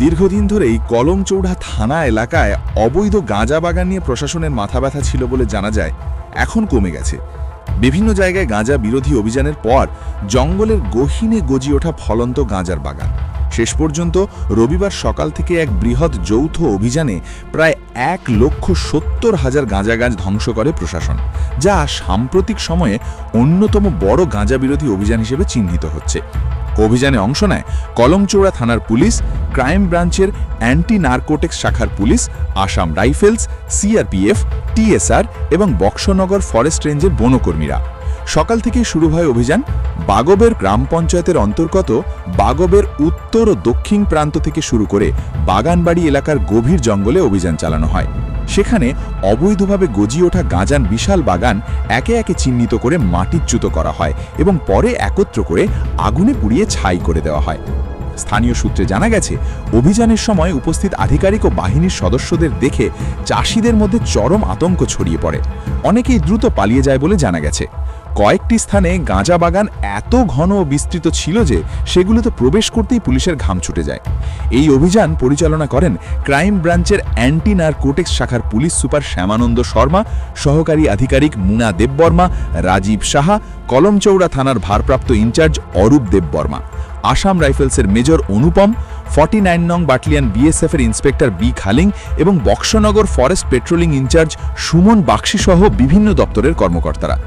দীর্ঘদিন ধরেই কলমচৌড়া থানা এলাকায় অবৈধ গাঁজা বাগান নিয়ে প্রশাসনের মাথা ব্যথা ছিল বলে জানা যায়, এখন কমে গেছে। বিভিন্ন জায়গায় গাঁজা বিরোধী অভিযানের পর জঙ্গলের গহীনে গজি ওঠা ফলন্ত গাঁজার বাগান। শেষ পর্যন্ত রবিবার সকাল থেকে এক বৃহৎ যৌথ অভিযানে প্রায় এক লক্ষ সত্তর হাজার গাঁজা গাছ ধ্বংস করে প্রশাসন, যা সাম্প্রতিক সময়ে অন্যতম বড় গাঁজা বিরোধী অভিযান হিসেবে চিহ্নিত হচ্ছে। অভিযানে অংশ নেয় কলমচৌড়া থানার পুলিশ, ক্রাইম ব্রাঞ্চের অ্যান্টি নার্কোটিক্স শাখার police, Assam rifles, CRPF, TSR এবং বক্সনগর ফরেস্ট রেঞ্জের বনকর্মীরা। সকাল থেকেই শুরু হয় অভিযান। বাগবের গ্রাম পঞ্চায়েতের অন্তর্গত বাগবের উত্তর ও দক্ষিণ প্রান্ত থেকে শুরু করে বাগানবাড়ি এলাকার গভীর জঙ্গলে অভিযান চালানো হয়। সেখানে অবৈধভাবে গজিয়ে ওঠা গাঁজান বিশাল বাগান একে একে চিহ্নিত করে মাটিচ্যুত করা হয় এবং পরে একত্র করে আগুনে পুড়িয়ে ছাই করে দেওয়া হয়। স্থানীয় সূত্রে জানা গেছে, অভিযানের সময় উপস্থিত আধিকারিক ও বাহিনীর সদস্যদের দেখে চাষিদের মধ্যে চরম আতঙ্ক ছড়িয়ে পড়ে। অনেকেই দ্রুত পালিয়ে যায় বলে জানা গেছে। কয়েকটি স্থানে গাঁজা বাগান এত ঘন বিস্তৃত ছিল যে সেগুলোতে প্রবেশ করতেই পুলিশের ঘাম ছুটে যায়। এই অভিযান পরিচালনা করেন ক্রাইম ব্রাঞ্চের অ্যান্টি নারকোটিক্স শাখার পুলিশ সুপার শ্যামানন্দ শর্মা, সহকারী আধিকারিক মুনা দেববর্মা, রাজীব সাহা কলমচৌড়া থানার ভারপ্রাপ্ত ইনচার্জ অরূপ দেববর্মা। আসাম রাইফেলসের মেজর অনুপম, ফর্টি নাইন নং বাটালিয়ান বিএসএফের ইন্সপেক্টর বি খালিং এবং Boxanagar forest patrolling incharge Suman Baksi সহ বিভিন্ন দপ্তরের কর্মকর্তারা।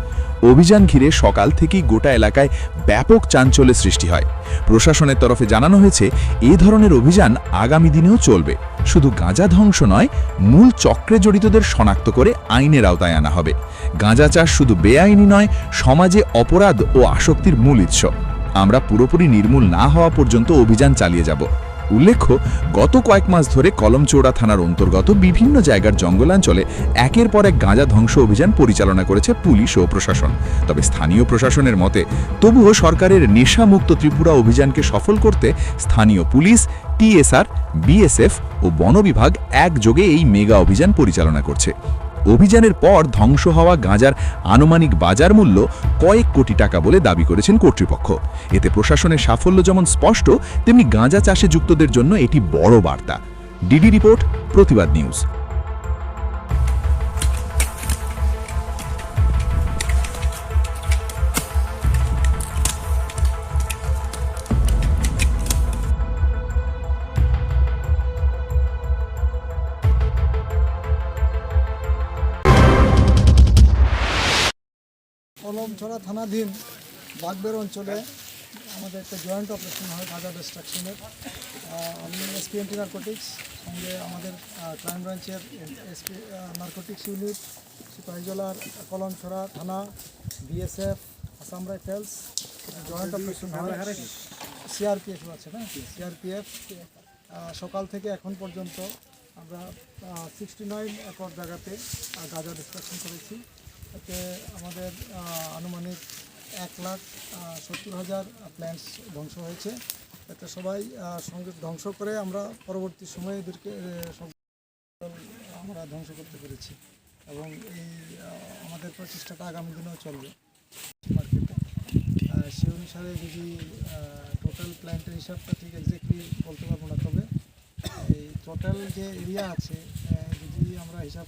অভিযান ঘিরে সকাল থেকেই গোটা এলাকায় ব্যাপক চাঞ্চল্যের সৃষ্টি হয়। প্রশাসনের তরফে জানানো হয়েছে, এ ধরনের অভিযান আগামী দিনেও চলবে। শুধু গাঁজা ধ্বংস নয়, মূল চক্রে জড়িতদের শনাক্ত করে আইনের আওতায় আনা হবে। গাঁজা চাষ শুধু বেআইনি নয়, সমাজে অপরাধ ও আসক্তির মূল উৎস। আমরা পুরোপুরি নির্মূল না হওয়া পর্যন্ত অভিযান চালিয়ে যাব। উল্লেখ্য, গত কয়েক মাস ধরে কলমচৌড়া থানার অন্তর্গত বিভিন্ন জায়গার জঙ্গলাঞ্চলে একের পর এক গাঁজা ধ্বংস অভিযান পরিচালনা করেছে পুলিশ ও প্রশাসন। তবে স্থানীয় প্রশাসনের মতে, তবুও সরকারের নেশামুক্ত ত্রিপুরা অভিযানকে সফল করতে স্থানীয় পুলিশ, টিএসআর, বিএসএফ ও বন বিভাগ একযোগে এই মেগা অভিযান পরিচালনা করছে। অভিযানের পর ধ্বংস হওয়া গাঁজার আনুমানিক বাজার মূল্য কয়েক কোটি টাকা বলে দাবি করেছেন কর্তৃপক্ষ। এতে প্রশাসনের সাফল্য যেমন স্পষ্ট, তেমনি গাঁজা চাষে যুক্তদের জন্য এটি বড় বার্তা। DD report, Pratibad news. Kalamchhara থানাধীন বাগবের অঞ্চলে আমাদের একটা জয়েন্ট অপারেশন হয় গাঁজা ডিস্ট্রাকশনের আমি এসপি এন্টি নার্কোটিক্স সঙ্গে আমাদের ক্রাইম ব্রাঞ্চের এসপি নার্কোটিক্স ইউনিট সিপাহীজলার কলমছড়া থানা BSF Assam rifles joint operation হয়। সিআরপিএফ আছে, না? সিআরপিএফ সকাল থেকে এখন পর্যন্ত আমরা সিক্সটি নাইন একর জায়গাতে গাঁজা ডিস্ট্রাকশন করেছি। এতে আমাদের আনুমানিক এক লাখ সত্তর হাজার প্ল্যান্টস ধ্বংস হয়েছে। এতে সবাই সঙ্গে ধ্বংস করে আমরা পরবর্তী সময়ে এদেরকে আমরা ধ্বংস করতে পেরেছি। এবং এই আমাদের প্রচেষ্টাটা আগামী দিনেও চলবে। মার্কেটে সে অনুসারে যদি টোটাল প্ল্যান্টের হিসাবটা ঠিক এক্স্যাক্টলি বলতে পারব না, তবে এই টোটাল যে এরিয়া আছে যদি আমরা হিসাব